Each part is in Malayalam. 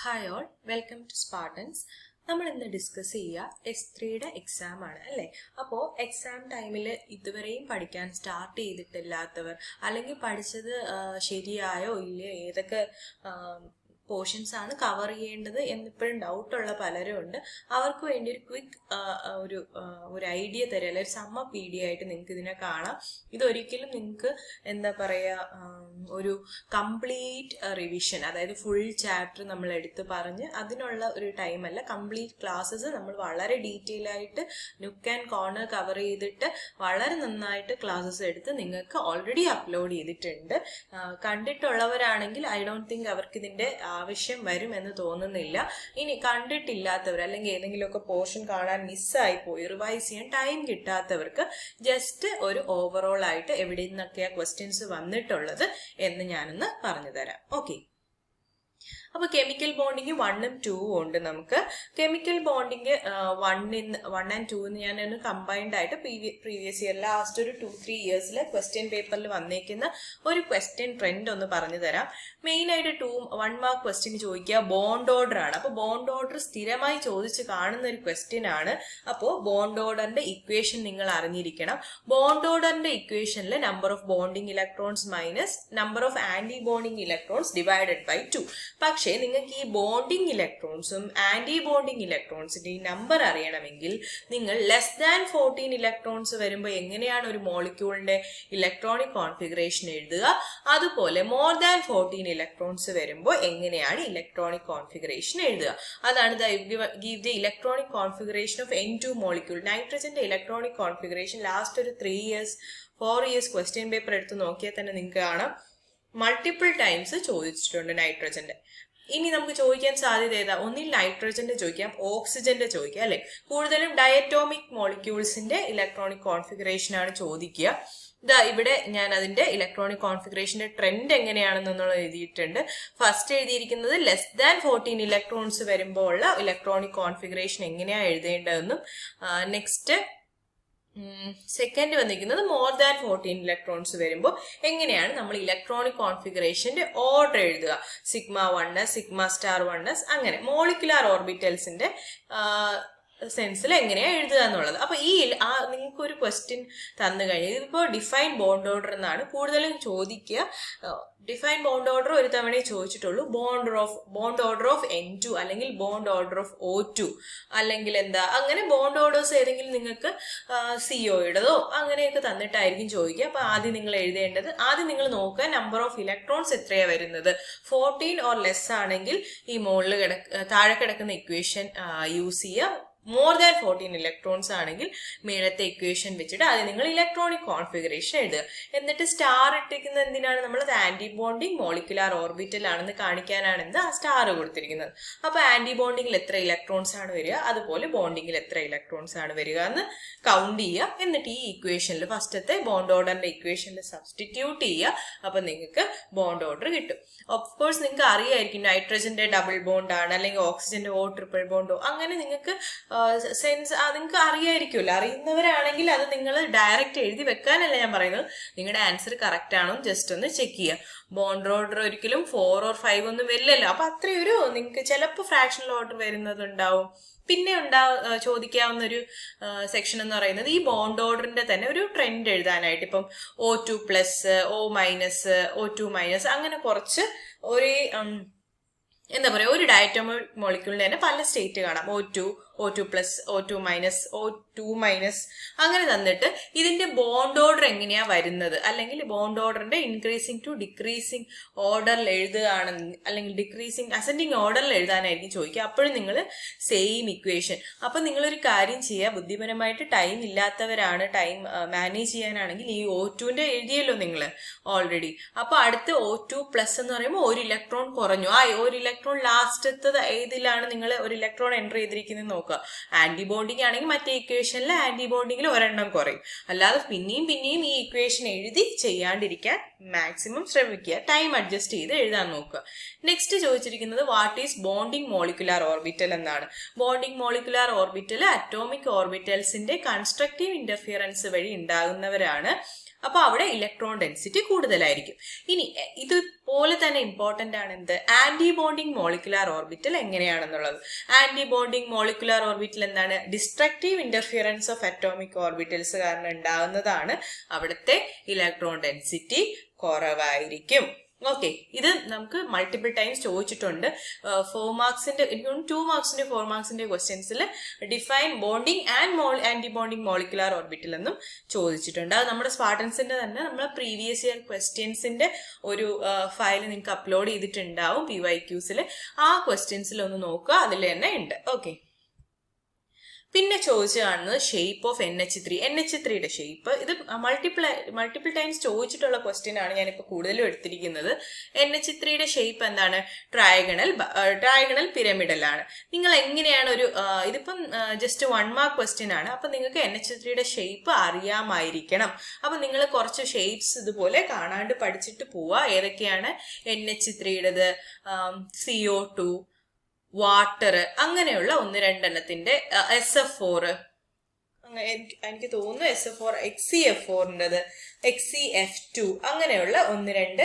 Hi all welcome to Spartans നമ്മൾ ഇന്ന് ഡിസ്കസ് ചെയ്യുക എസ് ത്രീയുടെ എക്സാം ആണ് അല്ലേ? അപ്പോൾ എക്സാം ടൈമിൽ ഇതുവരെയും പഠിക്കാൻ സ്റ്റാർട്ട് ചെയ്തിട്ടില്ലാത്തവർ അല്ലെങ്കിൽ പഠിച്ചത് ശരിയായോ ഇല്ലയോ ഏതൊക്കെ പോർഷൻസ് ആണ് കവർ ചെയ്യേണ്ടത് എന്നിപ്പോഴും ഡൗട്ടുള്ള പലരും ഉണ്ട്. അവർക്ക് വേണ്ടി ഒരു ക്വിക്ക് ഒരു ഒരു ഐഡിയ തരിക അല്ലെങ്കിൽ ഒരു സമ്മ പി ഡി ആയിട്ട് നിങ്ങൾക്ക് ഇതിനെ കാണാം. ഇതൊരിക്കലും നിങ്ങൾക്ക് എന്താ പറയുക ഒരു കംപ്ലീറ്റ് റിവിഷൻ അതായത് ഫുൾ ചാപ്റ്റർ നമ്മൾ എടുത്ത് പറഞ്ഞ് അതിനുള്ള ഒരു ടൈമല്ല കംപ്ലീറ്റ് ക്ലാസ്സസ് നമ്മൾ വളരെ ഡീറ്റെയിൽ ആയിട്ട് നുക്ക് ആൻഡ് കോർണർ കവർ ചെയ്തിട്ട് വളരെ നന്നായിട്ട് ക്ലാസ്സസ് എടുത്ത് നിങ്ങൾക്ക് ഓൾറെഡി അപ്ലോഡ് ചെയ്തിട്ടുണ്ട്. കണ്ടിട്ടുള്ളവരാണെങ്കിൽ ഐ ഡോണ്ട് തിങ്ക് അവർക്ക് ഇതിന്റെ ആവശ്യം വരുമെന്ന് തോന്നുന്നില്ല. ഇനി കണ്ടിട്ടില്ലാത്തവർ അല്ലെങ്കിൽ ഏതെങ്കിലുമൊക്കെ പോർഷൻ കാണാൻ മിസ്സായി പോയി റിവൈസ് ചെയ്യാൻ ടൈം കിട്ടാത്തവർക്ക് ജസ്റ്റ് ഒരു ഓവറോൾ ആയിട്ട് എവിടെ നിന്നൊക്കെയാ ക്വസ്റ്റ്യൻസ് വന്നിട്ടുള്ളത് എന്ന് ഞാനൊന്ന് പറഞ്ഞു തരാം ഓക്കെ അപ്പൊ കെമിക്കൽ ബോണ്ടിങ് വണ്ണും ടൂവും ഉണ്ട് നമുക്ക്. കെമിക്കൽ ബോണ്ടിങ് വണ്ണിന്ന് വൺ ആൻഡ് ടൂ ഞാൻ ഒന്ന് കമ്പൈൻഡ് ആയിട്ട് പ്രീവിയസ് ഇയർ ലാസ്റ്റ് ഒരു ടു ത്രീ ഇയേഴ്സിൽ ക്വസ്റ്റ്യൻ പേപ്പറിൽ വന്നേക്കുന്ന ഒരു ക്വസ്റ്റ്യൻ ട്രെൻഡ് ഒന്ന് പറഞ്ഞു തരാം. മെയിൻ ആയിട്ട് ടു വൺ മാർക്ക് ക്വസ്റ്റ്യൻ ചോദിക്കുക ബോണ്ട് ഓർഡർ ആണ്. അപ്പോൾ ബോണ്ട് ഓർഡർ സ്ഥിരമായി ചോദിച്ച് കാണുന്ന ഒരു ക്വസ്റ്റ്യൻ ആണ്. അപ്പോൾ ബോണ്ട് ഓർഡറിന്റെ ഇക്വേഷൻ നിങ്ങൾ അറിഞ്ഞിരിക്കണം. ബോണ്ട് ഓർഡറിന്റെ ഇക്വേഷനിൽ number of bonding electrons minus number of anti bonding electrons divided by two പക്ഷേ നിങ്ങൾക്ക് ഈ ബോണ്ടിങ് ഇലക്ട്രോൺസും ആന്റി ബോണ്ടിങ് ഇലക്ട്രോൺസിന്റെ നമ്പർ അറിയണമെങ്കിൽ നിങ്ങൾ ലെസ് ദാൻ ഫോർട്ടീൻ ഇലക്ട്രോൺസ് വരുമ്പോൾ എങ്ങനെയാണ് ഒരു മോളിക്യൂളിന്റെ ഇലക്ട്രോണിക് കോൺഫിഗറേഷൻ എഴുതുക? അതുപോലെ മോർ ദാൻ ഫോർട്ടീൻ ഇലക്ട്രോൺസ് വരുമ്പോൾ എങ്ങനെയാണ് ഇലക്ട്രോണിക് കോൺഫിഗറേഷൻ എഴുതുക? അതാണ് the give the electronic configuration of N two molecule നൈട്രജന്റെ electronic configuration last ഒരു three years four years question paper എടുത്ത് നോക്കിയാൽ തന്നെ നിങ്ങൾക്ക് കാണാം. മൾട്ടിപ്പിൾ ടൈംസ് ചോദിച്ചിട്ടുണ്ട് നൈട്രജന്റെ ഇനി നമുക്ക് ചോദിക്കാൻ സാധ്യത ഏതാ? ഒന്നിൽ നൈട്രജന്റെ ചോദിക്കാം ഓക്സിജന്റെ ചോദിക്കാം അല്ലെ? കൂടുതലും ഡയറ്റോമിക് മോളിക്യൂൾസിന്റെ ഇലക്ട്രോണിക് കോൺഫിഗറേഷൻ ആണ് ചോദിക്കുക. ഇതാ ഇവിടെ ഞാൻ അതിന്റെ ഇലക്ട്രോണിക് കോൺഫിഗറേഷന്റെ ട്രെൻഡ് എങ്ങനെയാണെന്നുള്ളത് എഴുതിയിട്ടുണ്ട്. ഫസ്റ്റ് എഴുതിയിരിക്കുന്നത് ലെസ് ദാൻ ഫോർട്ടീൻ ഇലക്ട്രോൺസ് വരുമ്പോൾ ഉള്ള ഇലക്ട്രോണിക് കോൺഫിഗറേഷൻ എങ്ങനെയാണ് എഴുതേണ്ടതെന്നും നെക്സ്റ്റ് സെക്കൻഡ് വന്നിരിക്കുന്നത് മോർ ദാൻ ഫോർട്ടീൻ ഇലക്ട്രോൺസ് വരുമ്പോൾ എങ്ങനെയാണ് നമ്മൾ ഇലക്ട്രോണിക് കോൺഫിഗറേഷന്റെ ഓർഡർ എഴുതുക? Sigma one s sigma star one s അങ്ങനെ മോളിക്കുലാർ ഓർബിറ്റൽസിന്റെ സെൻസിൽ എങ്ങനെയാണ് എഴുതുക എന്നുള്ളത്. അപ്പൊ ഈ ആ നിങ്ങൾക്ക് ഒരു ക്വസ്റ്റ്യൻ തന്നു കഴിഞ്ഞാൽ ഇതിപ്പോ ഡിഫൈൻ ബോണ്ട് ഓർഡർ എന്നാണ് കൂടുതലും ചോദിക്കുക. ഡിഫൈൻ ബോണ്ട് ഓർഡർ ഒരു തവണയെ ചോദിച്ചിട്ടുള്ളൂ. Bond of bond order of N two അല്ലെങ്കിൽ bond order of O two അല്ലെങ്കിൽ എന്താ അങ്ങനെ ബോണ്ട് ഓർഡേഴ്സ് ഏതെങ്കിലും നിങ്ങൾക്ക് സിഒയുടേതോ അങ്ങനെയൊക്കെ തന്നിട്ടായിരിക്കും ചോദിക്കുക. അപ്പൊ ആദ്യം നിങ്ങൾ എഴുതേണ്ടത് ആദ്യം നിങ്ങൾ നോക്കുക നമ്പർ ഓഫ് ഇലക്ട്രോൺസ് എത്രയാണ് വരുന്നത്. ഫോർട്ടീൻ ഓർ ലെസ് ആണെങ്കിൽ ഈ മുകളിൽ കിടക്ക താഴെ കിടക്കുന്ന ഇക്വേഷൻ യൂസ് ചെയ്യുക. മോർ ദാൻ ഫോർട്ടീൻ ഇലക്ട്രോൺസ് ആണെങ്കിൽ മേലത്തെ ഇക്വേഷൻ വെച്ചിട്ട് അത് നിങ്ങൾ ഇലക്ട്രോണിക് കോൺഫിഗറേഷൻ എഴുതുക. എന്നിട്ട് സ്റ്റാർ ഇട്ടിരിക്കുന്നത് എന്തിനാണ്? നമ്മൾ ആന്റി ബോണ്ടിങ് മോളിക്കുലാർ ഓർബിറ്റൽ ആണെന്ന് കാണിക്കാനാണ് എന്ത് ആ സ്റ്റാർ കൊടുത്തിരിക്കുന്നത്. അപ്പോൾ ആന്റി ബോണ്ടിങ്ങിൽ എത്ര ഇലക്ട്രോൺസ് ആണ് വരിക? അതുപോലെ ബോണ്ടിങ്ങിൽ എത്ര ഇലക്ട്രോൺസ് ആണ് വരിക എന്ന് കൗണ്ട് ചെയ്യുക. എന്നിട്ട് ഈ ഇക്വേഷനിൽ ഫസ്റ്റത്തെ ബോണ്ട് ഓർഡറിന്റെ ഇക്വേഷനിൽ സബ്സ്റ്റിറ്റ്യൂട്ട് ചെയ്യുക. അപ്പൊ നിങ്ങൾക്ക് ബോണ്ട് ഓർഡർ കിട്ടും. ഓഫ് കോഴ്സ് നിങ്ങൾക്ക് അറിയായിരിക്കും നൈട്രജന്റെ ഡബിൾ ബോണ്ട് ആണ് അല്ലെങ്കിൽ ഓക്സിജന്റെ ഓ ട്രിപ്പിൾ ബോണ്ടോ അങ്ങനെ നിങ്ങൾക്ക് സെൻസ് നിങ്ങൾക്ക് അറിയായിരിക്കുമല്ലോ. അറിയുന്നവരാണെങ്കിൽ അത് നിങ്ങൾ ഡയറക്റ്റ് എഴുതി വെക്കാനല്ല ഞാൻ പറയുന്നത്. നിങ്ങളുടെ ആൻസർ കറക്റ്റ് ആണോ ജസ്റ്റ് ഒന്ന് ചെക്ക് ചെയ്യുക. ബോണ്ട് ഓർഡർ ഒരിക്കലും ഫോർ ഓർ ഫൈവ് ഒന്നും വരില്ലല്ലോ അപ്പൊ അത്രയൊരു നിങ്ങൾക്ക് ചിലപ്പോൾ ഫ്രാക്ഷണൽ ഓർഡർ വരുന്നതുണ്ടാവും. പിന്നെ ഉണ്ടാ ചോദിക്കാവുന്ന ഒരു സെക്ഷൻ എന്ന് പറയുന്നത് ഈ ബോണ്ട് ഓർഡറിന്റെ തന്നെ ഒരു ട്രെൻഡ് എഴുതാനായിട്ട്. ഇപ്പം O two plus O minus O two minus അങ്ങനെ കുറച്ച് ഒരു എന്താ പറയുക ഒരു ഡയറ്റോമോ മോളിക്യൂളിന് തന്നെ പല സ്റ്റേറ്റ് കാണാം. O two O two plus O two minus O two minus അങ്ങനെ തന്നിട്ട് ഇതിന്റെ ബോണ്ട് ഓർഡർ എങ്ങനെയാ വരുന്നത്? അല്ലെങ്കിൽ ബോണ്ട് ഓർഡറിന്റെ ഇൻക്രീസിങ് ടു ഡിക്രീസിങ് ഓർഡറിൽ എഴുതുകയാണെന്ന് അല്ലെങ്കിൽ ഡിക്രീസിങ് അസെൻഡിങ് ഓർഡറിൽ എഴുതാനായിരിക്കും ചോദിക്കുക. അപ്പോഴും നിങ്ങൾ സെയിം ഇക്വേഷൻ അപ്പൊ നിങ്ങളൊരു കാര്യം ചെയ്യുക. ബുദ്ധിപരമായിട്ട് ടൈം ഇല്ലാത്തവരാണ് ടൈം മാനേജ് ചെയ്യാനാണെങ്കിൽ ഈ ഒ ടുവിന്റെ എഴുതിയല്ലോ നിങ്ങൾ ഓൾറെഡി അപ്പൊ അടുത്ത ഒ ടു പ്ലസ് എന്ന് പറയുമ്പോൾ ഒരു ഇലക്ട്രോൺ കുറഞ്ഞു. ആ ഒരു ഇലക്ട്രോൺ ലാസ്റ്റത്തെ ഏതിലാണ് നിങ്ങൾ ഒരു ഇലക്ട്രോൺ എന്റർ ചെയ്തിരിക്കുന്നത് നോക്കുക. ആന്റി ബോണ്ടിങ് ആണെങ്കിൽ മറ്റേ ഇക്വേഷനിൽ ആന്റി ബോണ്ടിങ്ങിൽ ഒരെണ്ണം കുറയും. അല്ലാതെ പിന്നെയും പിന്നെയും ഈ ഇക്വേഷൻ എഴുതി ചെയ്യാണ്ടിരിക്കാൻ മാക്സിമം ശ്രമിക്കുക. ടൈം അഡ്ജസ്റ്റ് ചെയ്ത് എഴുതാൻ നോക്കുക. നെക്സ്റ്റ് ചോദിച്ചിരിക്കുന്നത് what is bonding molecular orbital എന്നാണ്. ബോണ്ടിങ് മോളിക്കുലാർ ഓർബിറ്റൽ അറ്റോമിക് ഓർബിറ്റൽസിന്റെ കൺസ്ട്രക്റ്റീവ് ഇന്റർഫിയറൻസ് വഴി ഉണ്ടാകുന്നവരാണ് അപ്പൊ അവിടെ ഇലക്ട്രോൺ ഡെൻസിറ്റി കൂടുതലായിരിക്കും. ഇനി ഇതുപോലെ തന്നെ ഇമ്പോർട്ടന്റ് ആണ് എന്ത്? ആന്റി ബോണ്ടിങ് മോളിക്കുലാർ ഓർബിറ്റൽ എങ്ങനെയാണെന്നുള്ളത്. ആന്റി ബോണ്ടിങ് മോളിക്കുലാർ ഓർബിറ്റൽ എന്താണ്? Destructive interference of atomic orbitals കാരണം ഉണ്ടാകുന്നതാണ് അവിടുത്തെ ഇലക്ട്രോൺ ഡെൻസിറ്റി കുറവായിരിക്കും. ഓക്കെ ഇത് നമുക്ക് മൾട്ടിപ്പിൾ ടൈംസ് ചോദിച്ചിട്ടുണ്ട്. ഫോർ മാർക്സിന്റെ ടു മാർക്സിന്റെ ഫോർ മാർക്സിന്റെ ക്വസ്റ്റ്യൻസിൽ define bonding and mol anti bonding molecular orbital എന്നും ചോദിച്ചിട്ടുണ്ട്. അത് നമ്മുടെ സ്പാർട്ടൻസിന്റെ തന്നെ നമ്മൾ പ്രീവിയസ് ഇയർ ക്വസ്റ്റ്യൻസിന്റെ ഒരു ഫയൽ നിങ്ങൾക്ക് അപ്ലോഡ് ചെയ്തിട്ടുണ്ടാവും പി വൈ ക്യൂസിൽ ആ ക്വസ്റ്റ്യൻസിൽ ഒന്ന് നോക്കുക അതിൽ തന്നെ ഉണ്ട്. ഓക്കെ പിന്നെ ചോദിച്ചു കാണുന്നത് shape of N H three N H ത്രീയുടെ ഷേപ്പ് ഇത് മൾട്ടിപ്പിൾ മൾട്ടിപ്പിൾ ടൈംസ് ചോദിച്ചിട്ടുള്ള ക്വസ്റ്റ്യൻ ആണ് ഞാനിപ്പോൾ കൂടുതലും എടുത്തിരിക്കുന്നത്. എൻ എച്ച് ത്രീയുടെ ഷേപ്പ് എന്താണ്? ട്രയഗണൽ ട്രയഗണൽ പിരമിഡലാണ് നിങ്ങൾ എങ്ങനെയാണ് ഒരു ഇതിപ്പം ജസ്റ്റ് വൺ മാർക്ക് ക്വസ്റ്റ്യൻ ആണ്. അപ്പം നിങ്ങൾക്ക് എൻ എച്ച് ത്രീയുടെ ഷേപ്പ് അറിയാമായിരിക്കണം. അപ്പം നിങ്ങൾ കുറച്ച് ഷേപ്സ് ഇതുപോലെ കാണാണ്ട് പഠിച്ചിട്ട് പോവുക ഏതൊക്കെയാണ് എൻ എച്ച് ത്രീയുടേത് സി ഒ ടു വാട്ടർ അങ്ങനെയുള്ള ഒന്ന് രണ്ടെണ്ണത്തിന്റെ എസ് എഫ് ഫോർ എനിക്ക് തോന്നുന്നു S F four X C F ഫോറിന്റെത് X C F two അങ്ങനെയുള്ള ഒന്ന് രണ്ട്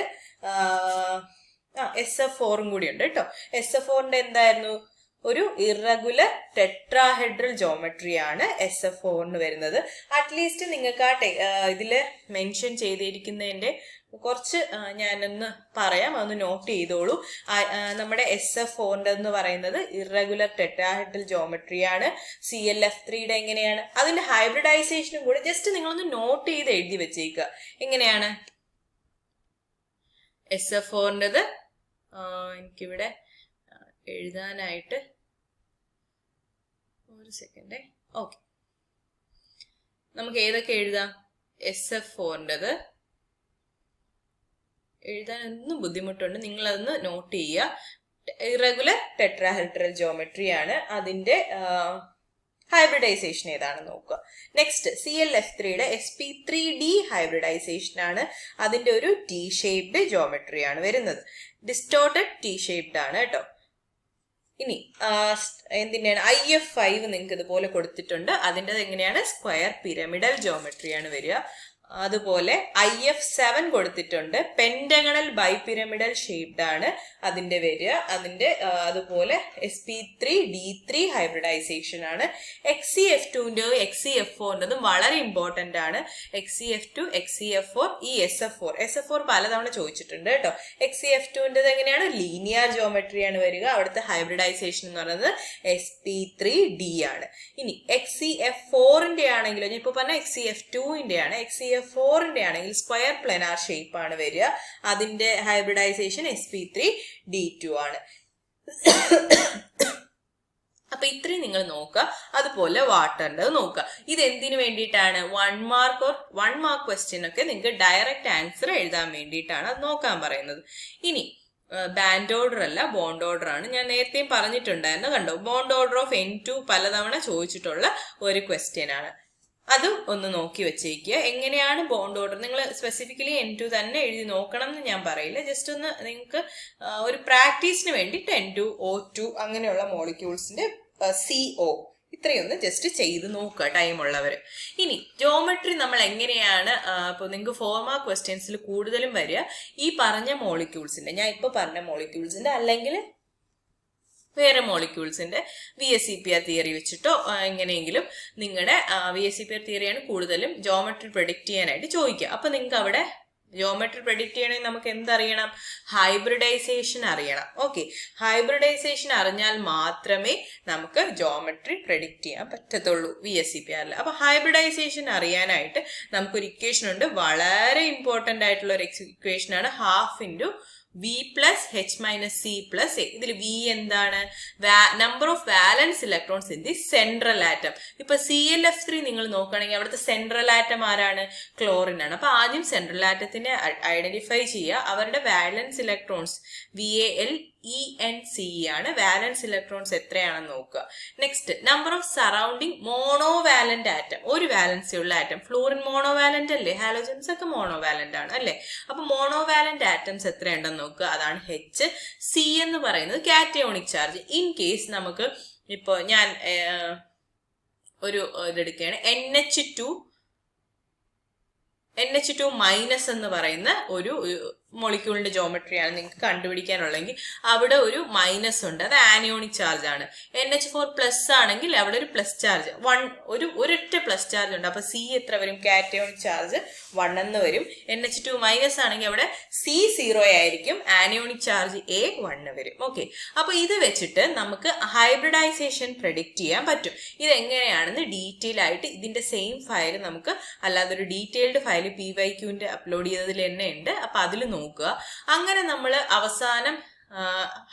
ആ എസ് എഫ് ഫോറും കൂടി ഉണ്ട് കേട്ടോ. എസ് എഫ് ഫോറിന്റെ എന്തായിരുന്നു? ഒരു ഇറഗുലർ ടെട്രാഹെഡ്രൽ ജോമെട്രി ആണ് എസ് എഫ് ഫോറിന് വരുന്നത്. അറ്റ്ലീസ്റ്റ് നിങ്ങൾക്ക് ആ ഇതിൽ മെൻഷൻ ചെയ്തിരിക്കുന്നതിന്റെ കുറച്ച് ഞാനൊന്ന് പറയാം അതൊന്ന് നോട്ട് ചെയ്തോളൂ. നമ്മുടെ എസ് എഫ് ഫോറിന്റെ എന്ന് പറയുന്നത് ഇറഗുലർ ടെറ്റാഹിഡൽ ജോമെട്രി ആണ്. സി എൽ എഫ് ത്രീയുടെ എങ്ങനെയാണ്? അതിന്റെ ഹൈബ്രിഡൈസേഷനും കൂടെ ജസ്റ്റ് നിങ്ങളൊന്ന് നോട്ട് ചെയ്ത് എഴുതി വെച്ചേക്കുക. എങ്ങനെയാണ്? എസ് എഫ് ഫോറിന്റെത് എനിക്കിവിടെ എഴുതാനായിട്ട് ഒരു സെക്കൻഡേ ഓക്കെ നമുക്ക് ഏതൊക്കെ എഴുതാം? എസ് എഫ് ഫോറിന്റെത് എഴുതാൻ ബുദ്ധിമുട്ടുണ്ട്. നിങ്ങളതൊന്ന് നോട്ട് ചെയ്യുക. ഇറഗുലർ ടെട്രാഹെഡ്രൽ ജോമെട്രി ആണ് അതിന്റെ ഹൈബ്രിഡൈസേഷൻ ഏതാണെന്ന് നോക്കുക. നെക്സ്റ്റ് സി എൽ എഫ് ത്രീയുടെ S P three D hybridisation ആണ് അതിന്റെ ഒരു ടി ഷേപ്ഡ് ജോമെട്രി ആണ് വരുന്നത്. ഡിസ്റ്റോർട്ടഡ് ടി ഷേപ്ഡ് ആണ് കേട്ടോ. ഇനി എന്തിനാണ് ഐ എഫ് ഫൈവ് നിങ്ങൾക്ക് ഇതുപോലെ കൊടുത്തിട്ടുണ്ട്. അതിന്റെ എങ്ങനെയാണ് സ്ക്വയർ പിരമിഡൽ ജോമെട്രി ആണ് വരിക. അതുപോലെ ഐ എഫ് സെവൻ കൊടുത്തിട്ടുണ്ട്. പെൻഡഗണൽ ബൈപിരമിഡൽ ഷേപ്ഡ് ആണ് അതിന്റെ വരിക. അതിന്റെ അതുപോലെ S P three D three hybridisation ആണ്. എക്സ് സി എഫ് ടുവിന്റെ എക്സ് സി എഫ് ഫോറിന്റെതും വളരെ ഇമ്പോർട്ടന്റ് ആണ്. X C F two X C F four ഈ S F four S F four പലതവണ ചോദിച്ചിട്ടുണ്ട് കേട്ടോ. എക്സ് സി എഫ് ടുവിന്റെത് എങ്ങനെയാണ്? ലീനിയർ ജോമെട്രിയാണ് വരിക. അവിടുത്തെ ഹൈബ്രിഡൈസേഷൻ എന്ന് പറയുന്നത് എസ് പി ത്രീ ഡി ആണ്. ഇനി എക്സ് സി എഫ് ഫോറിന്റെ ആണെങ്കിലോ ഞാൻ ഇപ്പോൾ പറഞ്ഞ എക്സ് സി എഫ് ടുവിന്റെ ആണ് എക്സ് സി എഫ് ഫോറിന്റെ ആണെങ്കിൽ സ്ക്വയർ പ്ലാനാർ ഷേപ്പ് ആണ് വരിക. അതിന്റെ hybridisation S P three D two ആണ്. അപ്പൊ ഇത്രയും നിങ്ങൾ നോക്കുക. അതുപോലെ വാട്ടറിന്റെ നോക്കുക. ഇത് എന്തിനു വേണ്ടിയിട്ടാണ്? One mark or one mark question ഒക്കെ നിങ്ങൾക്ക് ഡയറക്റ്റ് ആൻസർ എഴുതാൻ വേണ്ടിയിട്ടാണ് അത് നോക്കാൻ പറയുന്നത്. ഇനി ബാൻഡ് ഓർഡർ അല്ല ബോണ്ട് ഓർഡർ ആണ്. ഞാൻ നേരത്തെയും പറഞ്ഞിട്ടുണ്ടായിരുന്നു. കണ്ടോ? Bond order of N two പലതവണ ചോദിച്ചിട്ടുള്ള ഒരു ക്വസ്റ്റ്യൻ ആണ്. അതും ഒന്ന് നോക്കി വെച്ചേക്കുക എങ്ങനെയാണ് ബോണ്ട് ഓർഡർ നിങ്ങൾ സ്പെസിഫിക്കലി എൻ ടു തന്നെ എഴുതി നോക്കണം എന്ന് ഞാൻ പറയില്ല. ജസ്റ്റ് ഒന്ന് നിങ്ങൾക്ക് ഒരു പ്രാക്ടീസിന് വേണ്ടി ടെൻ ടു ഒ ടു അങ്ങനെയുള്ള മോളിക്യൂൾസിന്റെ സി ഒ ഇത്രയൊന്ന് ജസ്റ്റ് ചെയ്ത് നോക്കുക. ടൈമുള്ളവർ ഇനി ജോമെട്രി നമ്മൾ എങ്ങനെയാണ് ഇപ്പോൾ നിങ്ങൾക്ക് ഫോർമ ക്വസ്റ്റ്യൻസിൽ കൂടുതലും വരിക. ഈ പറഞ്ഞ മോളിക്യൂൾസിന്റെ ഞാൻ ഇപ്പോൾ പറഞ്ഞ മോളിക്യൂൾസിന്റെ അല്ലെങ്കിൽ വേറെ മോളിക്യൂൾസിന്റെ V S C P R theory വെച്ചിട്ടോ എങ്ങനെയെങ്കിലും നിങ്ങളുടെ V S C P R തിയറിയാണ് കൂടുതലും ജോമെട്രി പ്രൊഡിക്റ്റ് ചെയ്യാനായിട്ട് ചോദിക്കുക. അപ്പൊ നിങ്ങൾക്ക് അവിടെ ജോമെട്രി പ്രൊഡിക്റ്റ് ചെയ്യണമെങ്കിൽ നമുക്ക് എന്തറിയണം? ഹൈബ്രിഡൈസേഷൻ അറിയണം. ഓക്കെ ഹൈബ്രിഡൈസേഷൻ അറിഞ്ഞാൽ മാത്രമേ നമുക്ക് ജോമെട്രി പ്രഡിക്റ്റ് ചെയ്യാൻ പറ്റത്തുള്ളൂ വി എസ് സി പി ആറിൽ അപ്പൊ ഹൈബ്രിഡൈസേഷൻ അറിയാനായിട്ട് നമുക്കൊരു ഇക്വേഷൻ ഉണ്ട്. വളരെ ഇമ്പോർട്ടന്റ് ആയിട്ടുള്ള ഒരു ഇക്വേഷൻ ആണ് half into V plus H minus C plus A ഇതിൽ വി എന്താണ്? Number of valence electrons in the central atom ഇപ്പൊ സി എൽ എഫ് ത്രീ നിങ്ങൾ നോക്കുകയാണെങ്കിൽ അവിടുത്തെ സെൻട്രൽ ആറ്റം ആരാണ്? ക്ലോറിൻ ആണ്. അപ്പൊ ആദ്യം സെൻട്രൽ ആറ്റത്തിനെ ഐഡന്റിഫൈ ചെയ്യുക. അവരുടെ valence electrons V A L E N C ആണ്. വാലൻസ് ഇലക്ട്രോൺസ് എത്രയാണെന്ന് നോക്കുക. Next number of surrounding monovalent atom ഒരു വാലൻസി ഉള്ള ആറ്റം ഫ്ലൂറിൻ മോണോവാലന്റ് അല്ലേ? ഹാലോജൻസ് ഒക്കെ മോണോ വാലന്റ് ആണ് അല്ലേ? അപ്പൊ മോണോ വാലന്റ് ആറ്റംസ് എത്രയുണ്ടെന്ന് നോക്കുക. അതാണ് എച്ച് സി എന്ന് പറയുന്നത് കാറ്റയോണിക് ചാർജ് ഇൻ കേസ് നമുക്ക് ഇപ്പോൾ ഞാൻ ഒരു ഇതെടുക്കുകയാണ്. N H two N H two minus എന്ന് പറയുന്ന ഒരു മൊളിക്യൂളിന്റെ ജോമെട്രിയാണ് നിങ്ങൾക്ക് കണ്ടുപിടിക്കാനുള്ളെങ്കിൽ അവിടെ ഒരു മൈനസ് ഉണ്ട്. അത് ആനിയോണിക് ചാർജ് ആണ്. എൻ എച്ച് ഫോർ പ്ലസ് ആണെങ്കിൽ അവിടെ ഒരു പ്ലസ് ചാർജ് വൺ ഒരു ഒരൊറ്റ പ്ലസ് ചാർജ് ഉണ്ട്. അപ്പൊ സി എത്ര വരും? കാറ്റയോണിക് ചാർജ് വൺ എന്ന് വരും. എൻ എച്ച് ടു മൈനസ് ആണെങ്കിൽ അവിടെ സി സീറോ ആയിരിക്കും. ആനിയോണിക് ചാർജ് എ വൺ വരും. ഓക്കെ അപ്പൊ ഇത് വെച്ചിട്ട് നമുക്ക് ഹൈബ്രിഡൈസേഷൻ പ്രഡിക്റ്റ് ചെയ്യാൻ പറ്റും. ഇത് എങ്ങനെയാണെന്ന് ഡീറ്റെയിൽ ആയിട്ട് ഇതിന്റെ സെയിം ഫയൽ നമുക്ക് അല്ലാതെ ഒരു ഡീറ്റെയിൽഡ് ഫയൽ പി വൈ ക്യൂവിന്റെ അപ്ലോഡ് ചെയ്തതിൽ തന്നെ ഉണ്ട്. അപ്പൊ അതിൽ നോക്കുക. അങ്ങനെ നമ്മൾ അവസാനം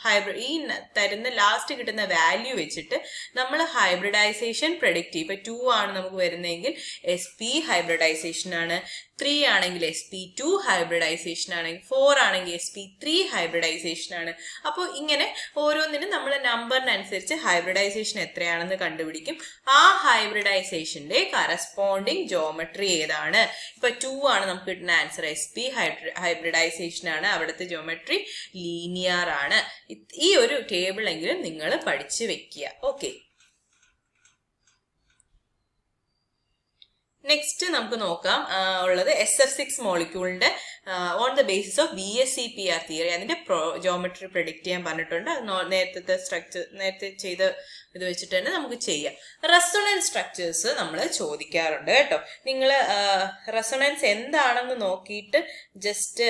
ഹൈബ്രിഡ് ഈ തരുന്ന ലാസ്റ്റ് കിട്ടുന്ന വാല്യൂ വെച്ചിട്ട് നമ്മൾ ഹൈബ്രിഡൈസേഷൻ പ്രൊഡിക്റ്റ് ചെയ്യും. ഇപ്പൊ ടു ആണ് നമുക്ക് വരുന്നതെങ്കിൽ എസ് പി ഹൈബ്രിഡൈസേഷൻ ആണ്. ത്രീ ആണെങ്കിൽ എസ് പി ടു ഹൈബ്രിഡൈസേഷൻ ആണെങ്കിൽ ഫോർ ആണെങ്കിൽ എസ് പി ത്രീ ഹൈബ്രിഡൈസേഷൻ ആണ്. അപ്പോൾ ഇങ്ങനെ ഓരോന്നിനും നമ്മൾ നമ്പറിനനുസരിച്ച് ഹൈബ്രിഡൈസേഷൻ എത്രയാണെന്ന് കണ്ടുപിടിക്കും. ആ ഹൈബ്രിഡൈസേഷന്റെ കറസ്പോണ്ടിങ് ജോമെട്രി ഏതാണ്? ഇപ്പൊ ടു ആണ് നമുക്ക് കിട്ടുന്ന ആൻസർ എസ് പി ഹൈബ്രിഡൈസേഷൻ ആണ്. അവിടുത്തെ ജോമെട്രി ലീനിയർ ആണ്. ഈ ഒരു ടേബിൾ എങ്കിലും നിങ്ങൾ പഠിച്ചു വെക്കുക. ഓക്കെ നെക്സ്റ്റ് നമുക്ക് നോക്കാം. ഉള്ളത് S F six മോളിക്യൂളിന്റെ on the basis of B S C P R theory അതിന്റെ ജോമെട്രി പ്രൊഡിക്റ്റ് ചെയ്യാൻ പറഞ്ഞിട്ടുണ്ട്. നേരത്തെ സ്ട്രക്ചർ നേരത്തെ ചെയ്ത ഇത് വെച്ചിട്ട് തന്നെ നമുക്ക് ചെയ്യാം. റെസൊണൻസ് സ്ട്രക്ചേഴ്സ് നമ്മൾ ചോദിക്കാറുണ്ട് കേട്ടോ. നിങ്ങൾ റെസൊണൻസ് എന്താണെന്ന് നോക്കിയിട്ട് ജസ്റ്റ്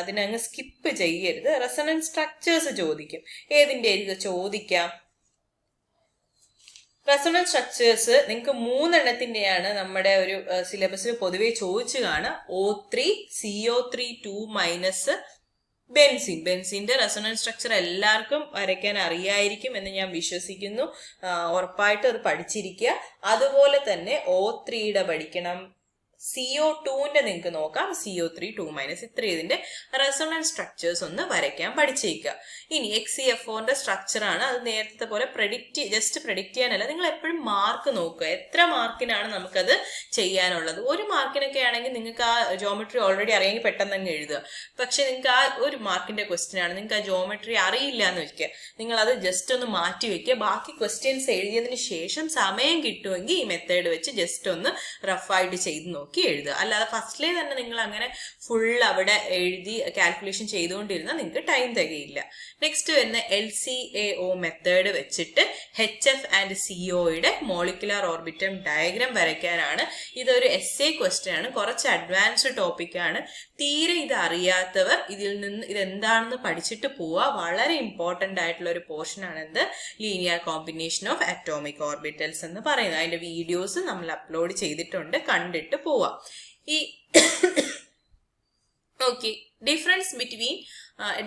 അതിനങ്ങ് സ്കിപ്പ് ചെയ്യരുത്. റെസൊണൻസ് സ്ട്രക്ചേഴ്സ് ചോദിക്കും. ഏതിന്റെ ചോദിക്കാം. റെസൊണൻസ് സ്ട്രക്ചേഴ്സ് നിങ്ങൾക്ക് മൂന്നെണ്ണത്തിന്റെയാണ് നമ്മുടെ ഒരു സിലബസിൽ പൊതുവെ ചോദിച്ചു കാണുക. O three C O three two minus benzene ബെൻസിന്റെ resonance structure എല്ലാവർക്കും വരയ്ക്കാൻ അറിയായിരിക്കും എന്ന് ഞാൻ വിശ്വസിക്കുന്നു. ഉറപ്പായിട്ട് അത് പഠിച്ചിരിക്കുക. അതുപോലെ തന്നെ ഒ ത്രീയുടെ പഠിക്കണം. സിഒ ടുവിന്റെ നിങ്ങൾക്ക് നോക്കാം. സിഒ ത്രീ ടു മൈനസ് ഇത്ര ഇതിന്റെ റെസൊണൻസ് സ്ട്രക്ചേഴ്സ് ഒന്ന് വരയ്ക്കാൻ പഠിച്ചേക്കുക ഇനി എക്സ് സി എഫ് ഒന്റെ സ്ട്രക്ചർ ആണ്. അത് നേരത്തെ പോലെ പ്രഡിക്റ്റ് ജസ്റ്റ് പ്രഡിക്റ്റ് ചെയ്യാനല്ല. നിങ്ങൾ എപ്പോഴും മാർക്ക് നോക്കുക. എത്ര മാർക്കിനാണ് നമുക്കത് ചെയ്യാനുള്ളത്. ഒരു മാർക്കിനൊക്കെ ആണെങ്കിൽ നിങ്ങൾക്ക് ആ ജോമെട്രി ഓൾറെഡി അറിയാമെങ്കിൽ പെട്ടെന്ന് അങ്ങ് എഴുതുക. പക്ഷെ നിങ്ങൾക്ക് ആ ഒരു മാർക്കിന്റെ ക്വസ്റ്റ്യൻ ആണ്. നിങ്ങൾക്ക് ആ ജോമെട്രി അറിയില്ല എന്ന് വെക്കുക. നിങ്ങൾ അത് ജസ്റ്റ് ഒന്ന് മാറ്റി വെക്കുക. ബാക്കി ക്വസ്റ്റ്യൻസ് എഴുതിയതിന് ശേഷം സമയം കിട്ടുമെങ്കിൽ ഈ മെത്തേഡ് വെച്ച് ജസ്റ്റ് ഒന്ന് റഫായിട്ട് ചെയ്ത് നോക്കി എഴുതുക. അല്ലാതെ ഫസ്റ്റിലേ തന്നെ നിങ്ങൾ അങ്ങനെ ഫുൾ അവിടെ എഴുതി കാൽക്കുലേഷൻ ചെയ്തുകൊണ്ടിരുന്നാൽ നിങ്ങൾക്ക് ടൈം തികയില്ല. നെക്സ്റ്റ് വരുന്ന L C A O method വെച്ചിട്ട് എച്ച് എഫ് ആൻഡ് സി ഒയുടെ മോളിക്കുലാർ ഓർബിറ്റം ഡയഗ്രാം വരയ്ക്കാനാണ് ഇതൊരു എസ് എ ക്വസ്റ്റ്യൻ ആണ്. കുറച്ച് അഡ്വാൻസ്ഡ് ടോപ്പിക്കാണ് തീരെ ഇത് അറിയാത്തവർ ഇതിൽ നിന്ന് ഇതെന്താണെന്ന് പഠിച്ചിട്ട് പോവുക. വളരെ ഇമ്പോർട്ടന്റ് ആയിട്ടുള്ള ഒരു പോർഷൻ ആണ് എന്ത്? Linear combination of atomic orbitals എന്ന് പറയുന്നത്. അതിന്റെ വീഡിയോസ് നമ്മൾ അപ്ലോഡ് ചെയ്തിട്ടുണ്ട്. കണ്ടിട്ട് പോവാം. ഈ okay difference between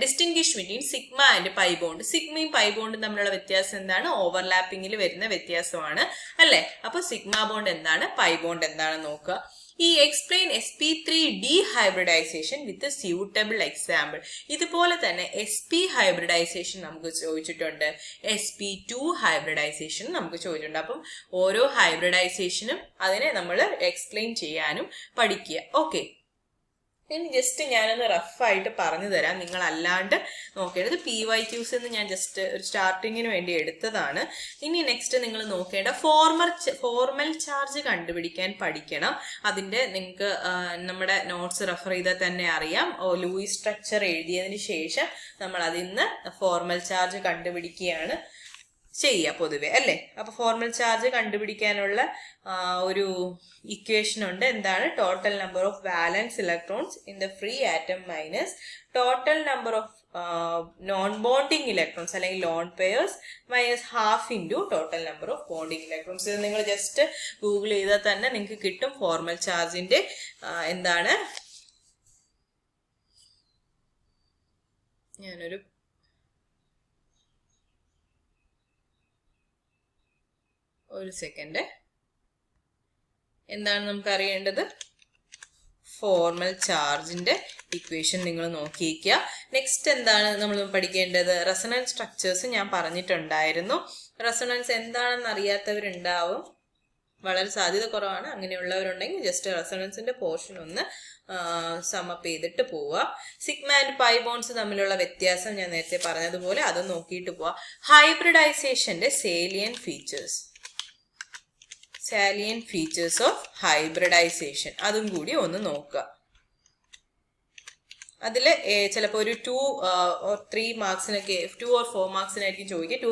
distinguish between sigma and pi bond സിഗ്മയും pi ബോണ്ടും തമ്മിലുള്ള വ്യത്യാസം എന്താണ്? ഓവർലാപ്പിംഗിൽ വരുന്ന വ്യത്യാസമാണ്. അല്ലെ? അപ്പൊ സിഗ്മ ബോണ്ട് എന്താണ്? പൈ ബോണ്ട് എന്താണ് നോക്കുക. ഈ explain S P three D hybridisation with suitable example ഇതുപോലെ തന്നെ എസ് പി ഹൈബ്രിഡൈസേഷൻ നമുക്ക് ചോദിച്ചിട്ടുണ്ട്. എസ് പി ടു ഹൈബ്രിഡൈസേഷൻ നമുക്ക് ചോദിച്ചിട്ടുണ്ട്. അപ്പം ഓരോ ഹൈബ്രിഡൈസേഷനും അതിനെ നമ്മൾ എക്സ്പ്ലെയിൻ ചെയ്യാനും പഠിക്കുക. ഓക്കെ ഇനി ജസ്റ്റ് ഞാനൊന്ന് റഫായിട്ട് പറഞ്ഞു തരാം. നിങ്ങൾ അല്ലാണ്ട് നോക്കേണ്ടത് പി വൈ ക്യൂസ് എന്ന് ഞാൻ ജസ്റ്റ് ഒരു സ്റ്റാർട്ടിങ്ങിന് വേണ്ടി എടുത്തതാണ്. ഇനി നെക്സ്റ്റ് നിങ്ങൾ നോക്കേണ്ട ഫോർമർ ഫോർമൽ ചാർജ് കണ്ടുപിടിക്കാൻ പഠിക്കണം. അതിന്റെ നിങ്ങൾക്ക് നമ്മുടെ നോട്ട്സ് റെഫർ ചെയ്താൽ തന്നെ അറിയാം. ഓ ലൂയിസ് സ്ട്രക്ചർ എഴുതിയതിന് ശേഷം നമ്മൾ അതിൽ നിന്ന് ഫോർമൽ ചാർജ് കണ്ടുപിടിക്കുകയാണ്. ചെയ്യുക പൊതുവെ അല്ലേ? അപ്പൊ ഫോർമൽ ചാർജ് കണ്ടുപിടിക്കാനുള്ള ഒരു ഇക്വേഷൻ ഉണ്ട്. എന്താണ്? Total number of valence electrons in the free atom minus total number of non bonding electrons അല്ലെങ്കിൽ lone pairs minus half into total number of bonding electrons ഇത് നിങ്ങൾ ജസ്റ്റ് ഗൂഗിൾ ചെയ്താൽ തന്നെ നിങ്ങൾക്ക് കിട്ടും ഫോർമൽ ചാർജിന്റെ എന്താണ്? ഞാനൊരു ഒരു സെക്കൻഡ് എന്താണ് നമുക്ക് അറിയേണ്ടത് ഫോർമൽ ചാർജിന്റെ ഇക്വേഷൻ നിങ്ങൾ നോക്കിയിരിക്കുക. നെക്സ്റ്റ് എന്താണ് നമ്മൾ പഠിക്കേണ്ടത്? റെസണൻസ് സ്ട്രക്ചേഴ്സ് ഞാൻ പറഞ്ഞിട്ടുണ്ടായിരുന്നു. റെസണൻസ് എന്താണെന്ന് അറിയാത്തവരുണ്ടാവും. വളരെ സാധ്യത കുറവാണ്. അങ്ങനെയുള്ളവരുണ്ടെങ്കിൽ ജസ്റ്റ് റെസണൻസിന്റെ പോർഷൻ ഒന്ന് സമപ്പ് ചെയ്തിട്ട് പോവുക. സിഗ്മ ആൻഡ് പൈ ബോൺസ് തമ്മിലുള്ള വ്യത്യാസം ഞാൻ നേരത്തെ പറഞ്ഞതുപോലെ അത് നോക്കിയിട്ട് പോവുക ഹൈബ്രിഡൈസേഷന്റെ salient features salient features of hybridisation അതും കൂടി ഒന്ന് നോക്കുക. അതിൽ ചിലപ്പോൾ ഒരു ടു ഓർ ത്രീ മാർക്സിനൊക്കെ ടു ഓർ ഫോർ മാർക്സിനായിരിക്കും ചോദിക്കുക. ടു